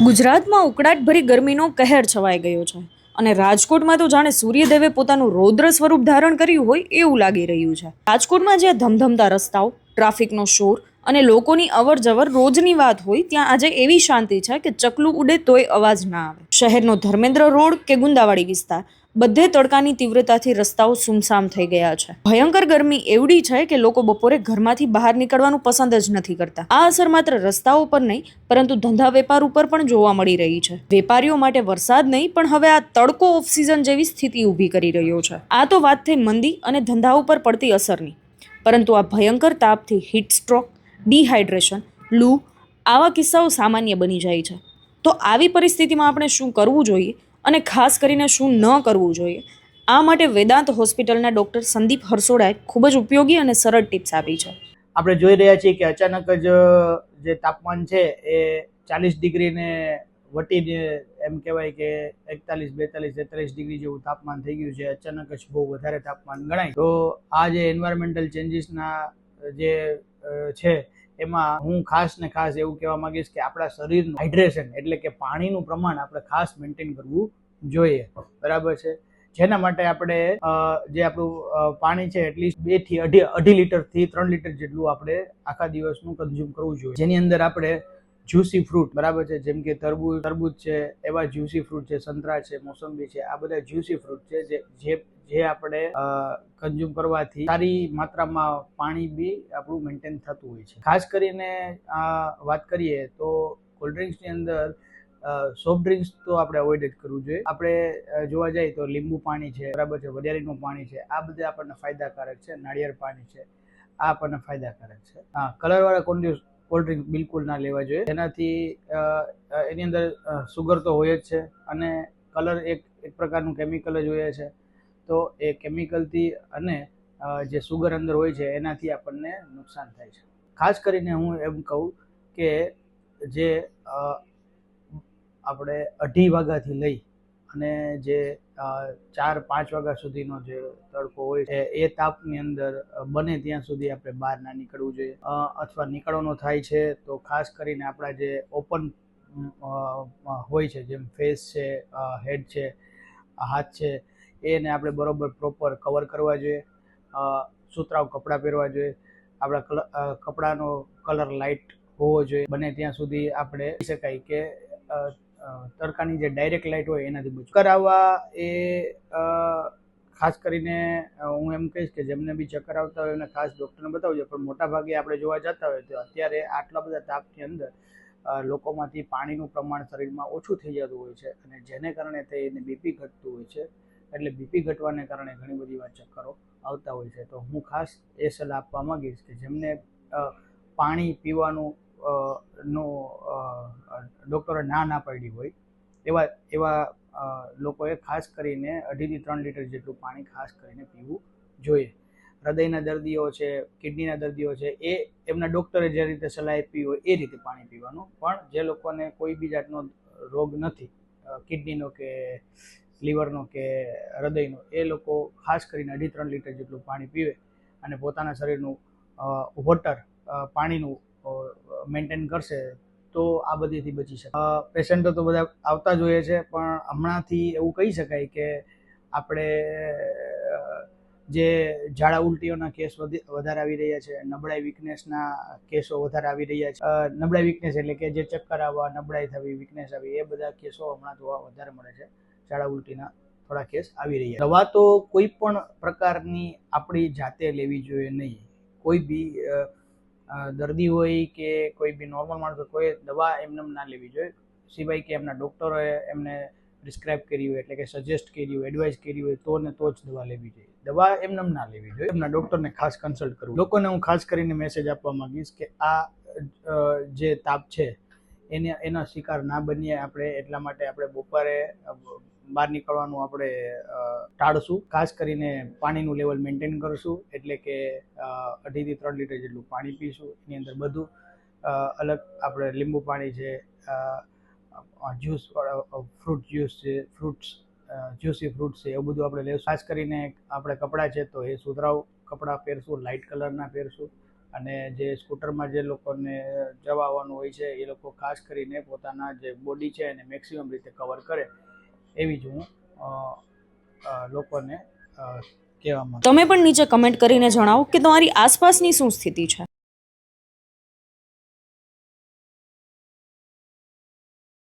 ગુજરાતમાં ઉકળાટભરી ગરમીનો કહેર છવાઈ ગયો છે. અને રાજકોટમાં તો જાણે સૂર્યદેવે પોતાનું રૌદ્ર સ્વરૂપ ધારણ કર્યું હોય એવું લાગી રહ્યું છે. રાજકોટમાં જ્યાં ધમધમતા રસ્તાઓ, ટ્રાફિકનો શોર અને લોકોની અવર જવર રોજની વાત હોય, ત્યાં આજે એવી શાંતિ છે કે ચકલું ઉડે તોય અવાજ ના આવે. શહેરનો ધર્મેન્દ્ર રોડ કે ગુંદાવાડી વિસ્તાર બધે તડકાની તીવ્રતાથી રસ્તાઓ સુમસામ થઈ ગયા છે. ભયંકર ગરમી એવડી છે કે લોકો બપોરે ઘરમાંથી બહાર નીકળવાનું પસંદ જ નથી કરતા. આ અસર માત્ર રસ્તાઓ પર નહીં, પરંતુ ધંધા વેપાર ઉપર પણ જોવા મળી રહી છે. વેપારીઓ માટે વરસાદ નહીં, પણ હવે આ તડકો ઓફ સિઝન જેવી સ્થિતિ ઊભી કરી રહ્યો છે. આ તો વાત થઈ મંદી અને ધંધા ઉપર પડતી અસરની. પરંતુ આ ભયંકર તાપથી હીટ સ્ટ્રોક ડિહાઇડ્રેશન લૂ, આવા કિસ્સાઓ સામાન્ય બની જાય છે. તો આવી પરિસ્થિતિમાં આપણે શું કરવું જોઈએ? અને ખાસ કરીને શું ન કરવું જોઈએ. આ માટે વેદાંત હોસ્પિટલના ડૉક્ટર સંદીપ હરસોડાએ ખૂબ જ ઉપયોગી અને સરળ ટિપ્સ આપી છે. આપણે જોઈ રહ્યા છીએ કે અચાનક જ જે તાપમાન છે એ ચાલીસ ડિગ્રીને વટીને, એમ કહેવાય કે એકતાલીસ, બેતાલીસ, તેતાલીસ ડિગ્રી જેવું તાપમાન થઈ ગયું છે. અચાનક જ બહુ વધારે તાપમાન ગણાય. તો આ જે એન્વાયરમેન્ટલ ચેન્જીસના જે છે એમાં હું ખાસ ને ખાસ એવું કહેવા માંગીશ કે આપણા શરીરનું હાઇડ્રેશન એટલે કે પાણીનું પ્રમાણ આપણે ખાસ મેન્ટેન કરવું જોઈએ. બરાબર છે? જેના માટે આપણે જે આપણું પાણી છે એટલીસ્ટ બેથી અઢી અઢી લીટરથી ત્રણ લીટર જેટલું આપણે આખા દિવસનું કન્ઝ્યુમ કરવું જોઈએ. જેની અંદર આપણે જ્યુસી ફ્રૂટ બરાબર છે? જેમ કે તરબૂજ તરબૂચ છે, એવા જ્યુસી ફ્રૂટ છે, સંતરા છે, મોસંબી છે, આ બધા જ્યુસી ફ્રૂટ છે જે જે આપણે કન્ઝ્યુમ કરવાથી સારી માત્રામાં પાણી બી આપણું મેન્ટેન થતું હોય છે. ખાસ કરીને વાત કરીએ તો કોલ્ડ ડ્રિંક્સની અંદર સોફ્ટ ડ્રિંક્સ તો આપણે અવોઇડ જ કરવું જોઈએ. આપણે જોવા જઈએ તો લીંબુ પાણી છે બરાબર છે વરિયાળીનું પાણી છે આ બધા આપણને ફાયદાકારક છે નાળિયેર પાણી છે આ આપણને ફાયદાકારક છે. હા કલરવાળા કોલ્ડ કોલ્ડ ડ્રિંક બિલકુલ ના લેવા જોઈએ. અ, એની અંદર સુગર તો હોય જ છે અને કલર એક એક પ્રકારનું કેમિકલ જ હોય છે. તો એ કેમિકલથી અને જે સુગર અંદર હોય છે, એનાથી આપણને નુકસાન થાય છે. ખાસ કરીને હું એમ કહું કે જે આપણે અઢી વાગ્યાથી લઈ અને જે ચાર, પાંચ વાગ્યા સુધીનો જે તડકો હોય છે, એ તાપની અંદર બને ત્યાં સુધી આપણે બહાર ના નીકળવું જોઈએ. અથવા નીકળવાનો થાય છે તો ખાસ કરીને આપણા જે ઓપન હોય છે, જેમ ફેસ છે હેડ છે, હાથ છે એને આપણે બરોબર પ્રોપર કવર કરવા જોઈએ. સુતરાવ કપડાં પહેરવા જોઈએ. આપણા કપડાનો કલર લાઇટ હોવો જોઈએ. બને ત્યાં સુધી આપણે કહી શકાય કે તડકાની જે ડાયરેક્ટ લાઇટ હોય એનાથી બચવું. કરાવવા એ ખાસ કરીને હું એમ કહીશ કે જેમને બી ચક્કર આવતા હોય એને ખાસ ડૉક્ટરને બતાવજો. પણ મોટા ભાગે આપણે જોવા જતા હોય તો અત્યારે આટલા બધા તાપની અંદર લોકોમાંથી પાણીનું પ્રમાણ શરીરમાં ઓછું થઈ જતું હોય છે. અને જેને કારણે તે એને બીપી ઘટતું હોય છે. એટલે બીપી ઘટવાને કારણે ઘણી બધી વાર ચક્કરો આવતા હોય છે. તો હું ખાસ એ સલાહ આપવા માંગીશ કે જેમને પાણી પીવાનું નો ડૉક્ટરે ના ના પાડી હોય, એવા એવા લોકોએ ખાસ કરીને અઢીથી ત્રણ લીટર જેટલું પાણી ખાસ કરીને પીવું જોઈએ. હૃદયના દર્દીઓ છે, કિડનીના દર્દીઓ છે, એ એમના ડૉક્ટરે જે રીતે સલાહ આપી હોય એ રીતે પાણી પીવાનું. પણ જે લોકોને કોઈ બી જાતનો રોગ નથી કિડનીનો કે લીવરનો કે હૃદયનો, એ લોકો ખાસ કરીને અઢી ત્રણ લીટર જેટલું પાણી પીવે અને પોતાના શરીરનું વોટર પાણીનું મેન્ટેન કરશે તો આ બધીથી બચી શકે. પેશન્ટો તો બધા આવતા જ હોય છે, પણ હમણાંથી એવું કહી શકાય કે આપણે જે ઝાડા ઉલટીઓના કેસ વધારે આવી રહ્યા છે, નબળાઈ વીકનેસના કેસો વધારે આવી રહ્યા છે નબળાઈ વીકનેસ એટલે કે જે ચક્કર આવવા, નબળાઈ થવી વીકનેસ આવી, એ બધા કેસો હમણાં જોવા વધારે મળે છે. ઝાડા ઉલટીના થોડા કેસ આવી રહ્યા દવા તો કોઈ પણ પ્રકારની આપણી જાતે લેવી જોઈએ નહીં. કોઈ બી દર્દી હોય કે કોઈ બી નોર્મલ માણસ કોઈ દવા એમને ના લેવી જોઈએ. સિવાય કે એમના ડૉક્ટરોએ એમને પ્રિસ્ક્રાઇબ કરી હોય, એટલે કે સજેસ્ટ કરી હોય એડવાઇસ કરી હોય, તો ને તો જ દવા લેવી જોઈએ. દવા એમને ના લેવી જોઈએ. એમના ડૉક્ટરને ખાસ કન્સલ્ટ કરવું. લોકોને હું ખાસ કરીને મેસેજ આપવા માંગીશ કે આ જે તાપ છે, એને, એનો શિકાર ના બનીએ. આપણે એટલા માટે આપણે બપોરે બહાર નીકળવાનું આપણે ટાળશું. ખાસ કરીને પાણીનું લેવલ મેન્ટેન કરશું. એટલે કે અઢીથી ત્રણ લીટર જેટલું પાણી પીશું. એની અંદર બધું અલગ આપણે લીંબુ પાણી છે જ્યુસ ફ્રૂટ જ્યુસ છે ફ્રૂટ્સ જ્યુસી ફ્રૂટ્સ છે, એવું બધું આપણે લેવું ખાસ કરીને આપણે કપડાં છે તો એ સુધરાવ કપડાં પહેરશું લાઇટ કલરના પહેરશું. અને જે સ્કૂટરમાં જે લોકોને જવા આવવાનું હોય છે, એ લોકો ખાસ કરીને પોતાના જે બોડી છે એને મેક્સિમમ રીતે કવર કરે. એવી જ હું લોકોને કહેવા માંગુ તમે પણ નીચે કમેન્ટ કરીને જણાવો કે તમારી આસપાસની શું સ્થિતિ છે?